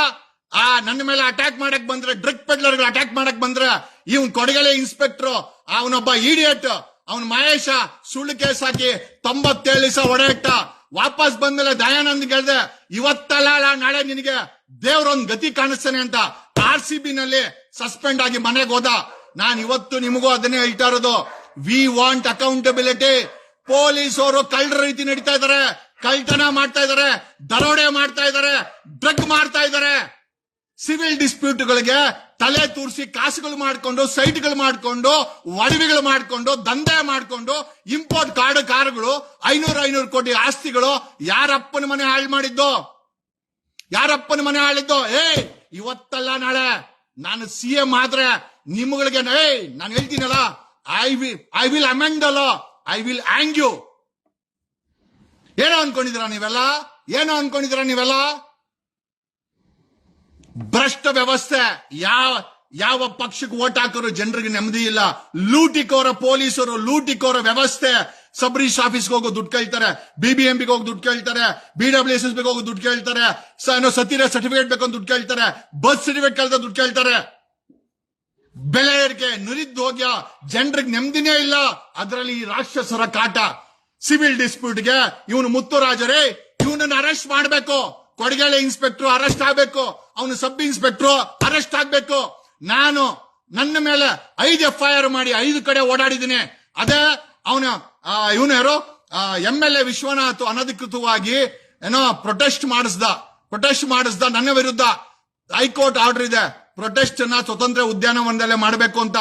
ಆ, ನನ್ನ ಮೇಲೆ ಅಟ್ಯಾಕ್ ಮಾಡಕ್ ಬಂದ್ರೆ ಡ್ರಗ್ ಪೆಡ್ಲರ್ ಅಟ್ಯಾಕ್ ಮಾಡಕ್ ಬಂದ್ರೆ, ಇವನ್ ಕೊಡಗಲೆ ಇನ್ಸ್ಪೆಕ್ಟರ್ ಅವನೊಬ್ಬ ಇಡಿಯಟ್ ಅವನ್ ಮಹೇಶ ಸುಳ್ಳು ಕೇಸ್ ಹಾಕಿ ತೊಂಬತ್ತೇಳು ದಿವಸ ಒಡೆಯಟ್ಟ ವಾಪಸ್ ಬಂದ್ಮೇಲೆ ದಯಾನಂದ್ ಹೇಳ್ದೆ, ಇವತ್ತಲ್ಲ ನಾಳೆ ನಿನಗೆ ದೇವ್ರೊಂದ್ ಗತಿ ಕಾಣಿಸ್ತಾನೆ ಅಂತ. ಆರ್ ಸಿ ಬಿ ನಲ್ಲಿ ಸಸ್ಪೆಂಡ್ ಆಗಿ ಮನೆಗೆ ಹೋದ. ನಾನ್ ಇವತ್ತು ನಿಮಗೂ ಅದನ್ನೇ ಹೇಳ್ತಾ ಇರೋದು. ವಿ ವಾಂಟ್ ಅಕೌಂಟಬಿಲಿಟಿ ಪೊಲೀಸ್ ಅವರು ಕಳ್ಳರ ರೀತಿ ನಡೀತಾ ಇದಾರೆ ಕಳ್ತನ ಮಾಡ್ತಾ ಇದಾರೆ ದರೋಡೆ ಮಾಡ್ತಾ ಇದಾರೆ ಡ್ರಗ್ ಮಾಡ್ತಾ ಇದಾರೆ ಸಿವಿಲ್ ಡಿಸ್ಪ್ಯೂಟ್ಗಳಿಗೆ ತಲೆ ತೂರಿಸಿ ಕಾಸುಗಳು ಮಾಡ್ಕೊಂಡು, ಸೈಟ್ಗಳು ಮಾಡ್ಕೊಂಡು, ಒಡವೆಗಳು ಮಾಡ್ಕೊಂಡು, ದಂಧೆ ಮಾಡ್ಕೊಂಡು ಇಂಪೋರ್ಟ್ ಕಾರ್ಡ್ ಕಾರುಗಳು, ಐನೂರು ಐನೂರು ಕೋಟಿ ಆಸ್ತಿಗಳು ಯಾರಪ್ಪನ ಮನೆ ಹಾಳು ಮಾಡಿದ್ದು? ಯಾರಪ್ಪನ ಮನೆ ಹಾಳಿದ್ದು? ಏ ಇವತ್ತಲ್ಲ ನಾಳೆ. ನಾನು ಸಿ ಎಂ ಆದ್ರೆ ನಿಮ್ಗಳಿಗೆ ಏ ನಾನು ಹೇಳ್ತೀನಲ್ಲ. I will I will amend ಅಲ್ಲ ಐ ವಿಲ್ ಆಂಗ್ ಯು ಏನೋ ಅನ್ಕೊಂಡಿದ್ರ ನೀವೆಲ್ಲ? ಏನೋ ಅನ್ಕೊಂಡಿದ್ರ ನೀವೆಲ್ಲ? ಭ್ರಷ್ಟ ವ್ಯವಸ್ಥೆ. ಯಾವ ಯಾವ ಪಕ್ಷಕ್ಕೆ ಓಟ್ ಹಾಕೋರು ಜನರಿಗೆ ನೆಮ್ಮದಿ ಇಲ್ಲ. ಲೂಟಿಕೋರ ಪೊಲೀಸರು, ಲೂಟಿಕೋರ ವ್ಯವಸ್ಥೆ. ಸಬ್ ರಿಜಿಸ್ಟರ್ ಆಫೀಸ್ಗೆ ಹೋಗೋ ದುಡ್ಡು ಕೇಳ್ತಾರೆ. ಬಿಬಿಎಂಪಿಗೆ ಹೋಗಿ ದುಡ್ಡು ಕೇಳ್ತಾರೆ. ಬಿ ಡಬ್ಲ್ಯೂ ಎಸ್ ಎಸ್ ಹೋಗಿ ದುಡ್ಡು ಕೇಳ್ತಾರೆ. ಸರ್ಟಿಫಿಕೇಟ್ ಬೇಕಂತ ದುಡ್ಡು ಕೇಳ್ತಾರೆ. ಬಸ್ ಸರ್ಟಿಫಿಕೇಟ್ ಕೇಳ್ತಾ ದುಡ್ಡು ಕೇಳ್ತಾರೆ. ಬೆಲೆ ಏರಿಕೆ ಹೋಗ್ಯಾ. ಜನರಿಗೆ ನೆಮ್ಮದಿನೇ ಇಲ್ಲ. ಅದರಲ್ಲಿ ಈ ರಾಕ್ಷಸರ ಕಾಟ. ಸಿವಿಲ್ ಡಿಸ್ಪ್ಯೂಟ್ಗೆ ಇವನು ಮುತ್ತುರಾಜರೇ, ಇವನನ್ನು ಅರೆಸ್ಟ್ ಮಾಡಬೇಕು. ಕೊಡಗೇಳೆ ಇನ್ಸ್ಪೆಕ್ಟರ್ ಅರೆಸ್ಟ್ ಆಗ್ಬೇಕು. ಅವನು ಸಬ್ ಇನ್ಸ್ಪೆಕ್ಟರ್ ಅರೆಸ್ಟ್ ಆಗ್ಬೇಕು. ನಾನು ನನ್ನ ಮೇಲೆ ಐದು ಎಫ್ ಐ ಆರ್ ಮಾಡಿ ಐದು ಕಡೆ ಓಡಾಡಿದ್ದೀನಿ. ಅದೇ ಅವನ ಇವನು ಯಾರು? ಎಂ ಎಲ್ ಎ ವಿಶ್ವನಾಥ್ ಅನಧಿಕೃತವಾಗಿ ಏನೋ ಪ್ರೊಟೆಸ್ಟ್ ಮಾಡಿಸ್ದ. ಪ್ರೊಟೆಸ್ಟ್ ಮಾಡಿಸ್ದ ನನ್ನ ವಿರುದ್ಧ. ಹೈಕೋರ್ಟ್ ಆರ್ಡರ್ ಇದೆ. ಪ್ರೊಟೆಸ್ಟ್ನ ಸ್ವತಂತ್ರ ಉದ್ಯಾನವನದಲ್ಲೇ ಮಾಡಬೇಕು ಅಂತ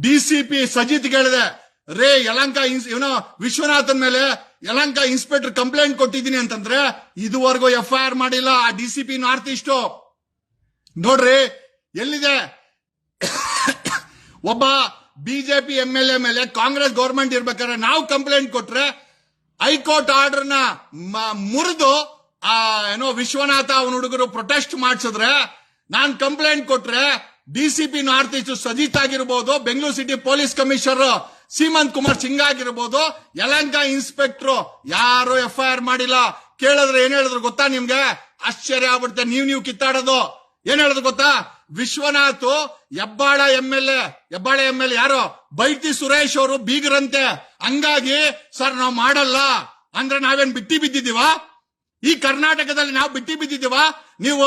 ಡಿಸಿಪಿ ಸಜಿತ್ ಕೇಳಿದೆ ರೇ, ಯಲಂಕ ಇವನು ವಿಶ್ವನಾಥನ್ ಮೇಲೆ ಯಲಂಕ ಇನ್ಸ್ಪೆಕ್ಟರ್ ಕಂಪ್ಲೇಂಟ್ ಕೊಟ್ಟಿದ್ದೀನಿ ಅಂತಂದ್ರೆ ಇದುವರೆಗೂ ಎಫ್ ಐ ಆರ್ ಮಾಡಿಲ್ಲ, ಆ D C P north east. ನೋಡ್ರಿ, ಎಲ್ಲಿದೆ? [COUGHS] ಒಬ್ಬ ಬಿಜೆಪಿ ಎಂ ಎಲ್ ಎ ಮೇಲೆ ಕಾಂಗ್ರೆಸ್ ಗೌರ್ಮೆಂಟ್ ಇರ್ಬೇಕಾದ್ರೆ ನಾವು ಕಂಪ್ಲೇಂಟ್ ಕೊಟ್ರೆ ಹೈಕೋರ್ಟ್ ಆರ್ಡರ್ನ ಮುರಿದು, ಆ, ಏನೋ ವಿಶ್ವನಾಥ ಅವನ ಹುಡುಗರು ಪ್ರೊಟೆಸ್ಟ್ ಮಾಡಿಸಿದ್ರೆ ನಾನ್ ಕಂಪ್ಲೇಂಟ್ ಕೊಟ್ರೆ ಡಿಸಿಪಿ ನಾರ್ತ್ ಈಸ್ಟ್ ಸಜಿತ್ ಆಗಿರ್ಬೋದು, Bengaluru city police commissioner Seemanth Kumar Singh ಆಗಿರ್ಬೋದು, ಯಲಂಕ ಇನ್ಸ್ಪೆಕ್ಟರ್ ಯಾರು ಆರ್ ಮಾಡಿಲ್ಲ. ಕೇಳಿದ್ರೆ ಏನ್ ಹೇಳಿದ್ರು ಗೊತ್ತಾ ನಿಮ್ಗೆ? ಆಶ್ಚರ್ಯ ಆಗ್ಬಿಡುತ್ತೆ. ನೀವ್ ನೀವು ಕಿತ್ತಾಡೋದು. ಏನ್ ಹೇಳಿದ್ರು ಗೊತ್ತಾ? Vishwanath Hebbal M L A Hebbal M L ಯಾರು? ಬೈತಿ ಸುರೇಶ್ ಅವರು ಬೀಗರಂತೆ. ಹಂಗಾಗಿ ಸರ್, ನಾವು ಮಾಡಲ್ಲ. ಅಂದ್ರೆ ನಾವೇನ್ ಬಿಟ್ಟಿ ಬಿದ್ದಿದೀವ ಈ ಕರ್ನಾಟಕದಲ್ಲಿ ನಾವು ಬಿಟ್ಟಿ ಬಿದ್ದಿದ್ದೀವ? ನೀವು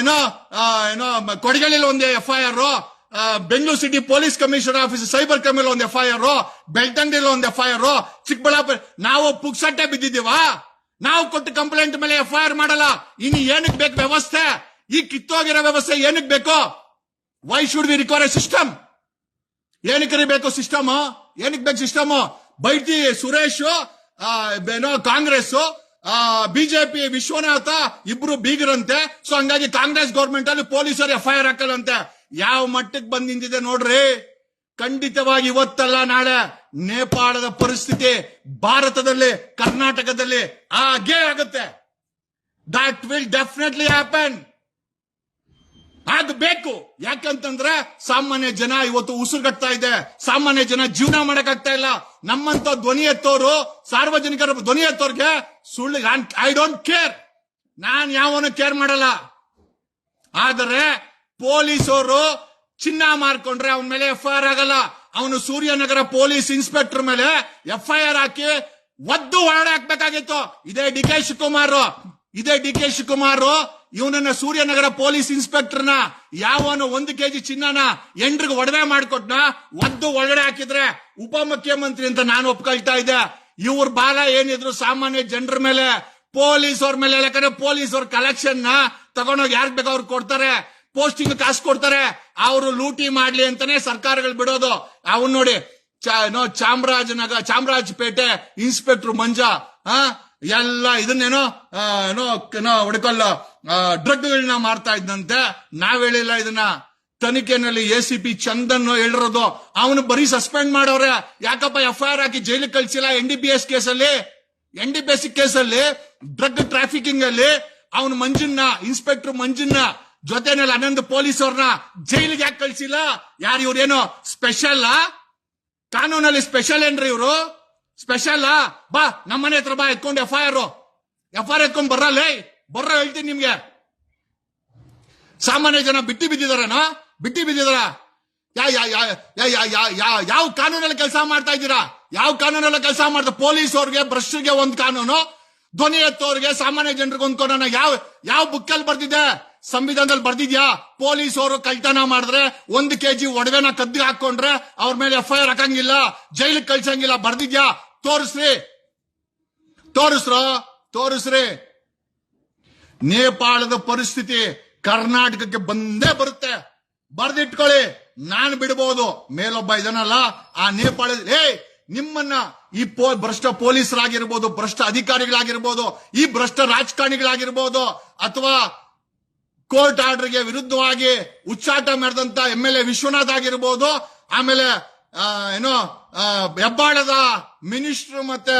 ಏನೋ ಏನೋ ಕೊಡಗಲ್ಲಿ ಒಂದು F I R Bengaluru city police commissioner office cyber ಕ್ರೈಮಲ್ಲಿ ಒಂದು ಎಫ್ ಐ ಆರ್ ಬೆಳ್ತಂಗಡಿಯಲ್ಲಿ ಒಂದು ಎಫ್ ಐ ಆರ್ ಚಿಕ್ಕಬಳ್ಳಾಪುರ ನಾವು ಪುಕ್ಸಟ್ಟೆ ಬಿದ್ದಿದ್ದೀವ? ನಾವು ಕೊಟ್ಟು ಕಂಪ್ಲೇಂಟ್ ಮೇಲೆ ಎಫ್ ಐ ಆರ್ ಮಾಡಲ್ಲ. ಇನ್ನು ಏನಕ್ಕೆ ಬೇಕು ವ್ಯವಸ್ಥೆ? ಈ ಕಿತ್ತೋಗಿರೋ ವ್ಯವಸ್ಥೆ ಏನಕ್ಕೆ ಬೇಕು? Why should we require a system ಏನಕ್ಕೆ ಬೇಕು ಸಿಸ್ಟಮ್ ಏನಕ್ಕೆ ಬೇಕು ಸಿಸ್ಟಮ್ ಬೈಟಿ ಸುರೇಶ್ ಏನೋ ಕಾಂಗ್ರೆಸ್ ಬಿಜೆಪಿ ವಿಶ್ವನಾಥ ಇಬ್ರು ಬೀಗರಂತೆ. ಸೊ ಹಂಗಾಗಿ ಕಾಂಗ್ರೆಸ್ ಗೌರ್ಮೆಂಟ್ ಅಲ್ಲಿ ಪೊಲೀಸರು ಆರ್ ಹಾಕಲ್ಲಂತೆ. ಯಾವ ಮಟ್ಟಕ್ಕೆ ಬಂದ್ ನಿಂತಿದೆ ನೋಡ್ರಿ. ಖಂಡಿತವಾಗಿ ಇವತ್ತಲ್ಲ, ನಾಳೆ ನೇಪಾಳದ ಪರಿಸ್ಥಿತಿ ಭಾರತದಲ್ಲಿ, ಕರ್ನಾಟಕದಲ್ಲಿ ಆಗೇ ಆಗುತ್ತೆ. ದಟ್ ವಿಲ್ ಡೆಫಿನೆಟ್ಲಿ ಹ್ಯಾಪನ್ ಬೇಕು ಯಾಕಂತಂದ್ರೆ ಸಾಮಾನ್ಯ ಜನ ಇವತ್ತು ಉಸಿರುಗಟ್ತಾ ಇದೆ. ಸಾಮಾನ್ಯ ಜನ ಜೀವನ ಮಾಡಕ್ಕಾಗ್ತಾ ಇಲ್ಲ. ನಮ್ಮಂತ ಧ್ವನಿ ಎತ್ತೋರು, ಸಾರ್ವಜನಿಕರ ಧ್ವನಿ ಎತ್ತೋರ್ಗೆ ಸುಳ್ಳು ಐ ಡೋಂಟ್ ಕೇರ್ ನಾನ್ ಯಾವನು ಕೇರ್ ಮಾಡಲ್ಲ. ಆದರೆ ಪೊಲೀಸರು ಚಿನ್ನ ಮಾರ್ಕೊಂಡ್ರೆ ಅವನ ಮೇಲೆ ಎಫ್ ಐ ಆರ್ ಆಗಲ್ಲ. ಅವನು ಸೂರ್ಯನಗರ ಪೊಲೀಸ್ ಇನ್ಸ್ಪೆಕ್ಟರ್ ಮೇಲೆ ಎಫ್ ಐ ಆರ್ ಹಾಕಿ ಒದ್ದು ಹೊರಡೆ ಹಾಕ್ಬೇಕಾಗಿತ್ತು ಇದೇ ಡಿ ಕೆ ಶಿವಕುಮಾರ್. ಇದೇ ಡಿ ಕೆ ಶಿವಕುಮಾರ್, ಇವನನ್ನ ಸೂರ್ಯನಗರ ಪೊಲೀಸ್ ಇನ್ಸ್ಪೆಕ್ಟರ್ನ, ಯಾವನು ಒಂದು ಕೆಜಿ ಚಿನ್ನನ ಎಂಡ್ರಿಗೆ ಒಡವೆ ಮಾಡಿಕೊಟ್ನ, ಒದ್ದು ಒಳಗಡೆ ಹಾಕಿದ್ರೆ ಉಪ ಮುಖ್ಯಮಂತ್ರಿ ಅಂತ ನಾನು ಒಪ್ಕೊಳ್ತಾ ಇದ್ದೆ. ಇವ್ರ ಬಾಲ ಏನಿದ್ರು ಸಾಮಾನ್ಯ ಜನರ ಮೇಲೆ ಪೊಲೀಸ್ ಅವ್ರ ಮೇಲೆ ಯಾಕಂದ್ರೆ ಪೊಲೀಸ್ ಅವ್ರ ಕಲೆಕ್ಷನ್ನ ತಗೊಂಡೋಗಿ ಯಾರ್ಗ್ ಬೇಕೋ ಅವ್ರು ಕೊಡ್ತಾರೆ. ಪೋಸ್ಟಿಂಗ್ ಕಾಸು ಕೊಡ್ತಾರೆ. ಅವರು ಲೂಟಿ ಮಾಡ್ಲಿ ಅಂತಾನೆ ಸರ್ಕಾರಗಳು ಬಿಡೋದು. ಅವನ್ ನೋಡಿ ಚಾಮರಾಜನಗರ ಚಾಮರಾಜಪೇಟೆ ಇನ್ಸ್ಪೆಕ್ಟರ್ ಮಂಜಾ ಆ ಎಲ್ಲ ಇದನ್ನೇನೋ ಏನೋ ಏನೋ ಹೊಡ್ಕೊಲ್ಲ. ಡ್ರಗ್ಗಳನ್ನ ಮಾಡ್ತಾ ಇದ್ದಂತೆ. ನಾವ್ ಹೇಳಿಲ್ಲ ಇದನ್ನ. ತನಿಖೆನಲ್ಲಿ ಎ ಸಿ ಪಿ ಚಂದನ್ ಹೇಳಿರೋದು. ಅವನು ಬರೀ ಸಸ್ಪೆಂಡ್ ಮಾಡೋರೆ. ಯಾಕಪ್ಪ ಎಫ್ ಐ ಆರ್ ಹಾಕಿ ಜೈಲಿಗೆ ಕಳ್ಸಿಲ್ಲ ಎನ್ ಡಿ ಪಿ ಎಸ್ ಕೇಸಲ್ಲಿ? ಎನ್ ಡಿ ಪಿ ಎಸ್ ಕೇಸಲ್ಲಿ, ಡ್ರಗ್ ಟ್ರಾಫಿಕಿಂಗ್ ಅಲ್ಲಿ ಅವನು ಮಂಜುನ್ನ ಇನ್ಸ್ಪೆಕ್ಟರ್ ಮಂಜುನ್ನ ಜೊತೆನಲ್ಲಿ ಹನ್ನೊಂದು ಪೊಲೀಸ್ ಅವ್ರನ್ನ ಜೈಲಿಗೆ ಯಾಕೆ ಕಳ್ಸಿಲ್ಲ? ಯಾರು ಇವ್ರೇನು ಸ್ಪೆಷಲ್ ಕಾನೂನಲ್ಲಿ ಸ್ಪೆಷಲ್ ಏನ್ರಿ ಇವರು? ಸ್ಪೆಷಲ್ ah, ಬಾ ನಮ್ಮನೆ ಹತ್ರ ಬಾ, ಎತ್ಕೊಂಡು F I R. F I R ಎತ್ಕೊಂಡ್ ಬರಲ್ಲ ಬರ್ರ ಹೇಳ್ತೀನಿ ನಿಮ್ಗೆ. ಸಾಮಾನ್ಯ ಜನ ಬಿಟ್ಟಿ ಬಿದ್ದಿದಾರನ? ಬಿಟ್ಟಿ ಬಿದ್ದಿದಾರ? ಯಾ ಯಾ ಯಾವ ಕಾನೂನಲ್ಲಿ ಕೆಲಸ ಮಾಡ್ತಾ ಇದ್ದೀರಾ? ಯಾವ ಕಾನೂನಲ್ಲಿ ಕೆಲಸ ಮಾಡ್ತಾ ಪೊಲೀಸ್ ಅವ್ರಿಗೆ ಬ್ರಷ್ಗೆ ಒಂದ್ ಕಾನೂನು. ಧ್ವನಿ ಎತ್ತೋರ್ಗೆ ಸಾಮಾನ್ಯ ಜನರಿಗೆ ಒಂದು ಕಾನೂನು. ಯಾವ ಯಾವ ಬುಕ್ ಅಲ್ಲಿ ಬರ್ದಿದೆ ಸಂವಿಧಾನದಲ್ಲಿ ಬರ್ದಿದ್ಯಾ? ಪೊಲೀಸ್ ಅವರು ಕಳ್ತನ ಮಾಡಿದ್ರೆ, ಒಂದು ಕೆಜಿ ಒಡವೆನ ಕದ್ದು ಹಾಕೊಂಡ್ರೆ ಅವ್ರ ಮೇಲೆ ಎಫ್ ಐ ಆರ್ ಹಾಕಂಗಿಲ್ಲ, ಜೈಲಿಗೆ ಕಳ್ಸಂಗಿಲ್ಲ. ಬರ್ದಿದ್ಯಾ? ತೋರಿಸ್ರಿ. ತೋರಿಸ್ರ? ತೋರಿಸ್ರಿ. ನೇಪಾಳದ ಪರಿಸ್ಥಿತಿ ಕರ್ನಾಟಕಕ್ಕೆ ಬಂದೇ ಬರುತ್ತೆ. ಬರ್ದಿಟ್ಕೊಳ್ಳಿ. ನಾನು ಬಿಡಬಹುದು ಮೇಲೊಬ್ಬ ಇದನ್ನಲ್ಲ ಆ ನೇಪಾಳ ಏ ನಿಮ್ಮನ್ನ ಈ ಪೋ, ಭ್ರಷ್ಟ ಪೊಲೀಸರಾಗಿರ್ಬೋದು, ಭ್ರಷ್ಟ ಅಧಿಕಾರಿಗಳಾಗಿರ್ಬೋದು, ಈ ಭ್ರಷ್ಟ ರಾಜಕಾರಣಿಗಳಾಗಿರ್ಬೋದು, ಅಥವಾ ಕೋರ್ಟ್ ಆರ್ಡರ್ಗೆ ವಿರುದ್ಧವಾಗಿ ಉಚ್ಚಾಟ ಮಾಡಿದಂತ ಎಂ ಎಲ್ ಎ ವಿಶ್ವನಾಥ್ ಆಗಿರ್ಬೋದು, ಆಮೇಲೆ ಏನು ಹೆಬ್ಬಾಳದ ಮಿನಿಸ್ಟರ್ ಮತ್ತೆ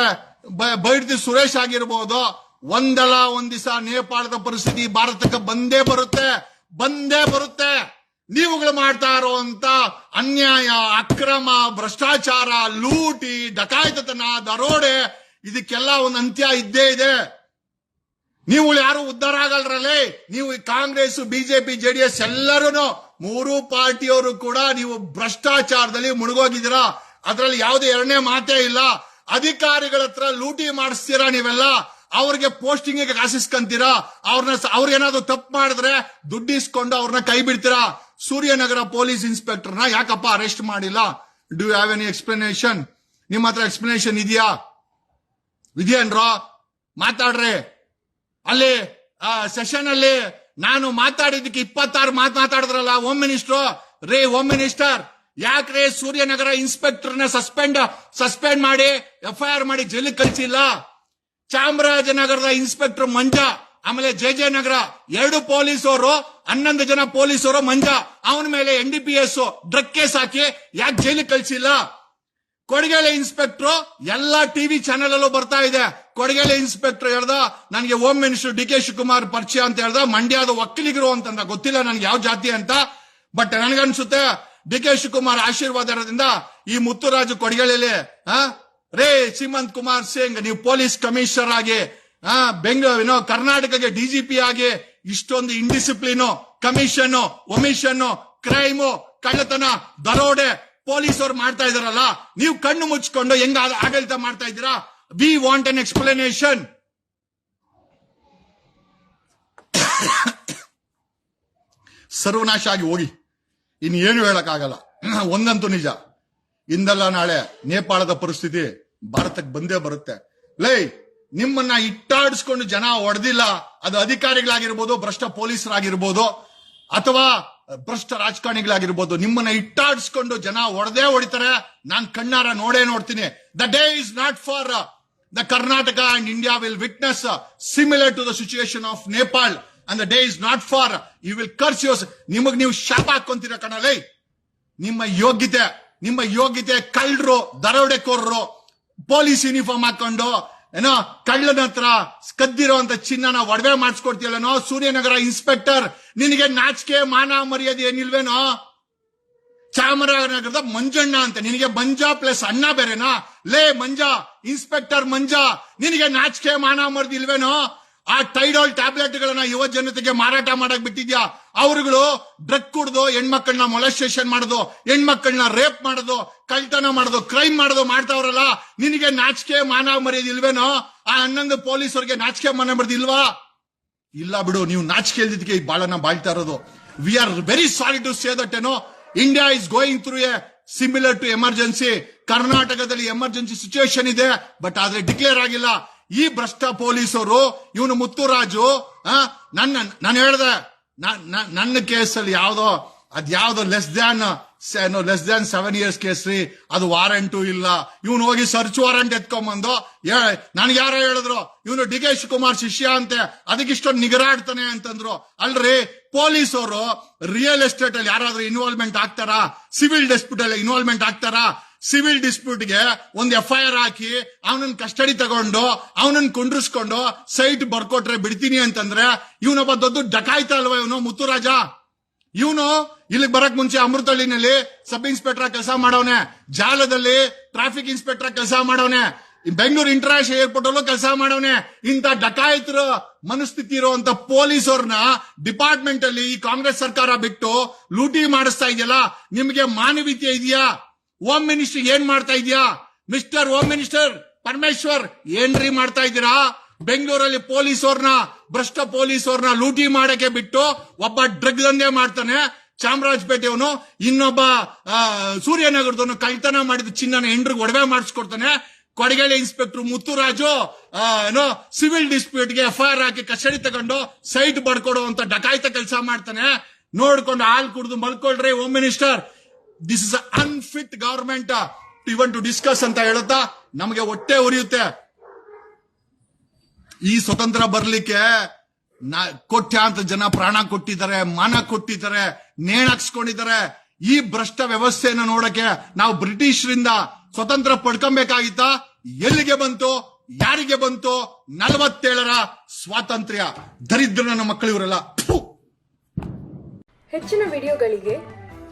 ಬೈಡ್ದಿ ಸುರೇಶ್ ಆಗಿರ್ಬೋದು, ಒಂದಲ್ಲ ಒಂದ್ ದಿವಸ ನೇಪಾಳದ ಪರಿಸ್ಥಿತಿ ಭಾರತಕ್ಕೆ ಬಂದೇ ಬರುತ್ತೆ ಬಂದೇ ಬರುತ್ತೆ. ನೀವುಗಳು ಮಾಡ್ತಾ ಇರುವಂತ ಅನ್ಯಾಯ, ಅಕ್ರಮ, ಭ್ರಷ್ಟಾಚಾರ, ಲೂಟಿ, ಡಕಾಯಿತತನ, ದರೋಡೆ, ಇದಕ್ಕೆಲ್ಲ ಒಂದು ಅಂತ್ಯ ಇದ್ದೇ ಇದೆ. ನೀವು ಯಾರು ಉದ್ಧಾರ ಆಗಲ್ರಲ್ಲೇ? ನೀವು ಕಾಂಗ್ರೆಸ್, ಬಿಜೆಪಿ, ಜೆಡಿಎಸ್ ಎಲ್ಲರೂ ಮೂರು ಪಾರ್ಟಿಯವರು ಕೂಡ ನೀವು ಭ್ರಷ್ಟಾಚಾರದಲ್ಲಿ ಮುಳುಗೋಗಿದ್ದೀರಾ? ಅದರಲ್ಲಿ ಯಾವುದೇ ಎರಡನೇ ಮಾತೇ ಇಲ್ಲ. ಅಧಿಕಾರಿಗಳ ಹತ್ರ ಲೂಟಿ ಮಾಡಿಸ್ತೀರಾ ನೀವೆಲ್ಲ? ಅವ್ರಿಗೆ ಪೋಸ್ಟಿಂಗ್ ಆಸಿಸ್ಕಂತೀರಾ ಅವ್ರನ್ನ ಅವ್ರೇನಾದ್ರು ತಪ್ಪು ಮಾಡಿದ್ರೆ ದುಡ್ಡಿಸ್ಕೊಂಡು ಅವ್ರನ್ನ ಕೈ ಬಿಡ್ತೀರಾ? ಸೂರ್ಯನಗರ ಪೊಲೀಸ್ ಇನ್ಸ್ಪೆಕ್ಟರ್ನ ಯಾಕಪ್ಪ ಅರೆಸ್ಟ್ ಮಾಡಿಲ್ಲ? ಡೂ ಹ್ಯಾವ್ ಎನಿ ಎಕ್ಸ್ಪ್ಲನೇಷನ್ ನಿಮ್ಮ ಹತ್ರ ಎಕ್ಸ್ಪ್ಲನೇಷನ್ ಇದೆಯಾ? ಇದೆಯೇನ್ರೋ ಮಾತಾಡ್ರಿ. ಅಲ್ಲಿ ಸೆಷನ್ ಅಲ್ಲಿ ನಾನು ಮಾತಾಡಿದ್ದಕ್ಕೆ ಇಪ್ಪತ್ತಾರು ಮಾತು ಮಾತಾಡಿದ್ರಲ್ಲ ಹೋಮ್ ಮಿನಿಸ್ಟ್ರು ರೇ ಹೋಮ್ ಮಿನಿಸ್ಟರ್ ಯಾಕ್ರೆ ಸೂರ್ಯನಗರ ಇನ್ಸ್ಪೆಕ್ಟರ್ನ ಸಸ್ಪೆಂಡ್ ಸಸ್ಪೆಂಡ್ ಮಾಡಿ, ಎಫ್ಐಆರ್ ಮಾಡಿ ಜೈಲಿಗೆ ಕಳಿಸಿಲ್ಲ? ಚಾಮರಾಜನಗರದ ಇನ್ಸ್ಪೆಕ್ಟರ್ ಮಂಜ, ಆಮೇಲೆ ಜೆ ಜೆ ನಗರ ಎರಡು ಪೊಲೀಸರು, ಹನ್ನೊಂದು ಜನ ಪೊಲೀಸರು ಮಂಜ, ಅವನ ಮೇಲೆ N D P S drug case ಹಾಕಿ ಯಾಕೆ ಜೈಲಿಗೆ ಕಳಿಸಿಲ್ಲ? ಕೊಡಗೇಲೆ ಇನ್ಸ್ಪೆಕ್ಟರ್ ಎಲ್ಲಾ ಟಿವಿ ಚಾನೆಲ್ ಅಲ್ಲೂ ಬರ್ತಾ ಇದೆ. ಕೊಡಗೇಲೆ ಇನ್ಸ್ಪೆಕ್ಟರ್ ಹೇಳ್ದ, ನನಗೆ home minister D K Shivakumar ಪರಿಚಯ ಅಂತ ಹೇಳ್ದ, ಮಂಡ್ಯದ ಒಕ್ಕಲಿಗರು ಅಂತಂದ. ಗೊತ್ತಿಲ್ಲ ನನ್ಗೆ ಯಾವ ಜಾತಿ ಅಂತ, ಬಟ್ ನನಗನ್ಸುತ್ತೆ ಡಿ ಕೆ ಶಿವಕುಮಾರ್ ಆಶೀರ್ವಾದ ಇರೋದ್ರಿಂದ ಈ ಮುತ್ತುರಾಜು ಕೊಡಗಳಲ್ಲಿ ಆ? ರೇ ಸೀಮಂತ್ ಕುಮಾರ್ ಸಿಂಗ್, ನೀವು ಪೊಲೀಸ್ ಕಮಿಷನರ್ ಆಗಿ, ಆ, ಬೆಂಗಳೂರು ಕರ್ನಾಟಕಕ್ಕೆ ಡಿಜಿಪಿ ಆಗಿ ಇಷ್ಟೊಂದು ಇಂಡಿಸಿಪ್ಲಿನ್ ಕಮಿಷನ್ ಒಮಿಷನ್ ಕ್ರೈಮು ಕಳ್ಳತನ, ದರೋಡೆ ಪೊಲೀಸರು ಮಾಡ್ತಾ ಇದಾರಲ್ಲ, ನೀವು ಕಣ್ಣು ಮುಚ್ಕೊಂಡು ಹೆಂಗ ಆಡ- ಆಡಳಿತ ಮಾಡ್ತಾ ಇದ್ದೀರಾ? ವಿ ವಾಂಟ್ ಅನ್ ಎಕ್ಸ್ಪ್ಲನೇಷನ್ ಸರ್ವನಾಶ ಆಗಿ ಹೋಗಿ. ಇನ್ನು ಏನು ಹೇಳಕ್ಕಾಗಲ್ಲ. [CLEARS THROAT] ಒಂದಂತೂ ನಿಜ. ಇಂದಲ್ಲ ನಾಳೆ ನೇಪಾಳದ ಪರಿಸ್ಥಿತಿ ಭಾರತಕ್ಕೆ ಬಂದೇ ಬರುತ್ತೆ. ಲೈ, ನಿಮ್ಮನ್ನ ಇಟ್ಟಾಡಿಸ್ಕೊಂಡು ಜನ ಹೊಡೆದಿಲ್ಲ ಅದು ಅಧಿಕಾರಿಗಳಾಗಿರ್ಬೋದು, ಭ್ರಷ್ಟ ಪೊಲೀಸರಾಗಿರ್ಬೋದು, ಅಥವಾ ಭ್ರಷ್ಟ ರಾಜಕಾರಣಿಗಳಾಗಿರ್ಬೋದು, ನಿಮ್ಮನ್ನ ಇಟ್ಟಾಡಿಸ್ಕೊಂಡು ಜನ ಹೊಡೆದೇ ಹೊಡಿತಾರೆ. ನಾನ್ ಕಣ್ಣಾರ ನೋಡೇ ನೋಡ್ತೀನಿ. The day is not for the Karnataka and India will witness similar to the situation of Nepal and the day is not for you will curse ಯೋಸ್ ನಿಮಗ್ ನೀವು ಶಾಪ ಹಾಕೊಂತೀರ ಕಣಲೈ ನಿಮ್ಮ ಯೋಗ್ಯತೆ ನಿಮ್ಮ ಯೋಗ್ಯತೆ ಕಳ್ಳರು, ದರೋಡೆಕೋರರು, ಪೊಲೀಸ್ ಯೂನಿಫಾರ್ಮ್ ಹಾಕೊಂಡು, ಏನೋ ಕಳ್ಳನ ಹತ್ರ ಕದ್ದಿರೋ ಅಂತ ಚಿನ್ನನ ಒಡವೆ ಮಾಡಿಸ್ಕೊಡ್ತೀಯಲ್ಲನೋ ಸೂರ್ಯನಗರ ಇನ್ಸ್ಪೆಕ್ಟರ್ ನಿನಗೆ ನಾಚಿಕೆ, ಮಾನ, ಮರ್ಯಾದೆ ಏನಿಲ್ವೇನೋ? ಚಾಮರಾಜನಗರದ ಮಂಜಣ್ಣ ಅಂತ, ನಿನಗೆ ಮಂಜ ಪ್ಲಸ್ ಅಣ್ಣ ಬೇರೆನಾ? ಲೇ ಮಂಜ ಇನ್ಸ್ಪೆಕ್ಟರ್ ಮಂಜ, ನಿನಗೆ ನಾಚಿಕೆ, ಮಾನ ಮರ್ದಿ ಇಲ್ವೇನೋ? ಆ ಟೈಡಾಲ್ ಟ್ಯಾಬ್ಲೆಟ್ ಗಳನ್ನ ಯುವ ಜನತೆಗೆ ಮಾರಾಟ ಮಾಡಕ್ ಬಿಟ್ಟಿದ್ಯಾ? ಅವ್ರುಗಳು ಡ್ರಗ್ ಕುಡ್ದು ಹೆಣ್ಮಕ್ಳನ್ನ ಮೊಲಸ್ಟೇಷನ್ ಮಾಡೋದು, ಹೆಣ್ಮಕ್ಳನ್ನ ರೇಪ್ ಮಾಡೋದು ಕಳ್ತನ ಮಾಡೋದು ಕ್ರೈಮ್ ಮಾಡೋದು ಮಾಡ್ತಾವ್ರಲ್ಲ. ನಿನಗೆ ನಾಚಿಕೆ, ಮಾನ ಮರ್ಯಾದೆ ಇಲ್ವೇನೋ? ಆ ಹನ್ನೊಂದು ಪೊಲೀಸರಿಗೆ ನಾಚಿಕೆ, ಮಾನ ಬರ್ದಿಲ್ವಾ ಇಲ್ಲ ಬಿಡು, ನೀವು ನಾಚಿಕೆ ಇಲ್ದಿದ್ದಕ್ಕೆ ಈ ಬಾಳನ್ನ ಬಾಳ್ತಾ ಇರೋದು. We are very sorry to say that ಏನೋ India is going through a similar to emergency ಕರ್ನಾಟಕದಲ್ಲಿ ಎಮರ್ಜೆನ್ಸಿ ಸಿಚುವೇಶನ್ ಇದೆ ಬಟ್ ಆದ್ರೆ ಡಿಕ್ಲೇರ್ ಆಗಿಲ್ಲ. ಈ ಭ್ರಷ್ಟ ಪೊಲೀಸರು, ಇವನು ಮುತ್ತುರಾಜು ನನ್ನ, ನಾನು ಹೇಳ್ದೆ ನನ್ನ ಕೇಸಲ್ಲಿ ಯಾವ್ದೋ, ಅದ್ ಯಾವ್ದೋ less than less than seven years case ರೀ, ಅದು ವಾರಂಟು ಇಲ್ಲ. ಇವನು ಹೋಗಿ ಸರ್ಚ್ ವಾರಂಟ್ ಎತ್ಕೊಂಬಂದು ನನ್ಗೆ ಯಾರೋ ಹೇಳಿದ್ರು, ಇವನು ಡಿ ಕೆ ಶಿವಕುಮಾರ್ ಶಿಷ್ಯ ಅಂತೆ, ಅದಕ್ಕೆ ಇಷ್ಟೊಂದು ನಿಗರಾಡ್ತಾನೆ ಅಂತಂದ್ರು. ಅಲ್ರಿ ಪೊಲೀಸ್ ಅವರು ರಿಯಲ್ ಎಸ್ಟೇಟ್ ಅಲ್ಲಿ ಯಾರಾದ್ರೂ ಇನ್ವಾಲ್ವ್ಮೆಂಟ್ ಆಗ್ತಾರಾ? ಸಿವಿಲ್ ಡಿಸ್ಪ್ಯೂಟ್ ಅಲ್ಲಿ ಇನ್ವಾಲ್ವ್ಮೆಂಟ್ ಆಗ್ತಾರಾ? ಸಿವಿಲ್ ಡಿಸ್ಪ್ಯೂಟ್ಗೆ ಒಂದು ಎಫ್ ಐ ಆರ್ ಹಾಕಿ ಅವನನ್ನ ಕಸ್ಟಡಿ ತಗೊಂಡು ಅವನನ್ನ ಕುಂಡ್ರಿಸ್ಕೊಂಡು ಸೈಟ್ ಬರ್ಕೊಟ್ರೆ ಬಿಡ್ತೀನಿ ಅಂತಂದ್ರೆ ಇವನೊಬ್ಬ ದೊಡ್ಡ ಡಕಾಯ್ತ ಅಲ್ವಾ ಇವನು, ಮುತ್ತುರಾಜ? ಇವನು ಇಲ್ಲಿಗೆ ಬರಕ್ ಮುಂಚೆ ಅಮೃತಹಳ್ಳಿನಲ್ಲಿ ಸಬ್ ಇನ್ಸ್ಪೆಕ್ಟರ್ ಕೆಲಸ ಮಾಡವನೆ. ಜಾಲದಲ್ಲಿ ಟ್ರಾಫಿಕ್ ಇನ್ಸ್ಪೆಕ್ಟರ್ ಕೆಲಸ ಮಾಡವನೆ. ಬೆಂಗಳೂರು ಇಂಟರ್ನ್ಯಾಷನಲ್ ಏರ್ಪೋರ್ಟ್ ಅಲ್ಲೂ ಕೆಲಸ ಮಾಡವನೆ. ಇಂತ ಡಕಾಯಿತರ ಮನಸ್ಥಿತಿ ಇರುವಂತ ಪೊಲೀಸರನ್ನ ಡಿಪಾರ್ಟ್ಮೆಂಟ್ ಅಲ್ಲಿ ಈ ಕಾಂಗ್ರೆಸ್ ಸರ್ಕಾರ ಬಿಟ್ಟು ಲೂಟಿ ಮಾಡಿಸ್ತಾ ಇದೆಯಲ್ಲ, ನಿಮ್ಗೆ ಮಾನವೀಯತೆ ಇದೆಯಾ? ಹೋಮ್ ಮಿನಿಸ್ಟರ್ ಏನ್ ಮಾಡ್ತಾ ಇದೀಯಾ? ಮಿಸ್ಟರ್ ಹೋಮ್ ಮಿನಿಸ್ಟರ್ ಪರಮೇಶ್ವರ್, ಏನ್ರಿ ಮಾಡ್ತಾ ಇದ್ದೀರಾ? ಬೆಂಗಳೂರಲ್ಲಿ ಪೊಲೀಸ್ ಅವ್ರನ್ನ ಭ್ರಷ್ಟ ಪೊಲೀಸ್ ಅವ್ರನ್ನ ಲೂಟಿ ಮಾಡಕ್ಕೆ ಬಿಟ್ಟು ಒಬ್ಬ ಡ್ರಗ್ ದಂಧೆ ಮಾಡ್ತಾನೆ ಚಾಮರಾಜಪೇಟೆಯವನು ಇನ್ನೊಬ್ಬ ಸೂರ್ಯನಗರದವನು ಕಳ್ತನ ಮಾಡಿದ ಚಿನ್ನನ ಹೆಂಡ್ರಿಗೆ ಒಡವೆ ಮಾಡಿಸ್ಕೊಡ್ತಾನೆ. ಕೊಡಗೇಳಿ ಇನ್ಸ್ಪೆಕ್ಟರ್ ಮುತ್ತುರಾಜು ಏನೋ ಸಿವಿಲ್ ಡಿಸ್ಪ್ಯೂಟ್ಗೆ ಎಫ್ ಐ ಹಾಕಿ ಕಸ್ಟಡಿ ತಗೊಂಡು ಸೈಟ್ ಬಡ್ಕೊಡುವಂತ ಡಕಾಯಿತ ಕೆಲಸ ಮಾಡ್ತಾನೆ. ನೋಡ್ಕೊಂಡು ಹಾಲ್ ಕುಡಿದು ಮಲ್ಕೊಳ್ರಿ home minister this is unfit government even to discuss ಅಂತ ಹೇಳುತ್ತಾ ನಮಗೆ ಹೊಟ್ಟೆ ಉರಿಯುತ್ತೆ. ಈ ಸ್ವತಂತ್ರ ಬರ್ಲಿಕ್ಕೆ ಅಂತ ಜನ ಪ್ರಾಣ ಕೊಟ್ಟಿದ್ದಾರೆ, ಮಾನ ಕೊಟ್ಟಿದ್ದಾರೆ ನೇಣಾಕ್ಸ್ಕೊಂಡಿದ್ದಾರೆ ಈ ಭ್ರಷ್ಟ ವ್ಯವಸ್ಥೆಯನ್ನು ನೋಡಕ್ಕೆ ನಾವು ಬ್ರಿಟಿಷರಿಂದ ಸ್ವತಂತ್ರ ಪಡ್ಕೊಬೇಕಾಗಿತ್ತ? ಎಲ್ಲಿಗೆ ಬಂತು? ಯಾರಿಗೆ ಬಂತು? ನಲವತ್ತೇಳರ ಸ್ವಾತಂತ್ರ್ಯ. ದರಿದ್ರ ನನ್ನ ಇವರೆಲ್ಲ. ಹೆಚ್ಚಿನ ವಿಡಿಯೋಗಳಿಗೆ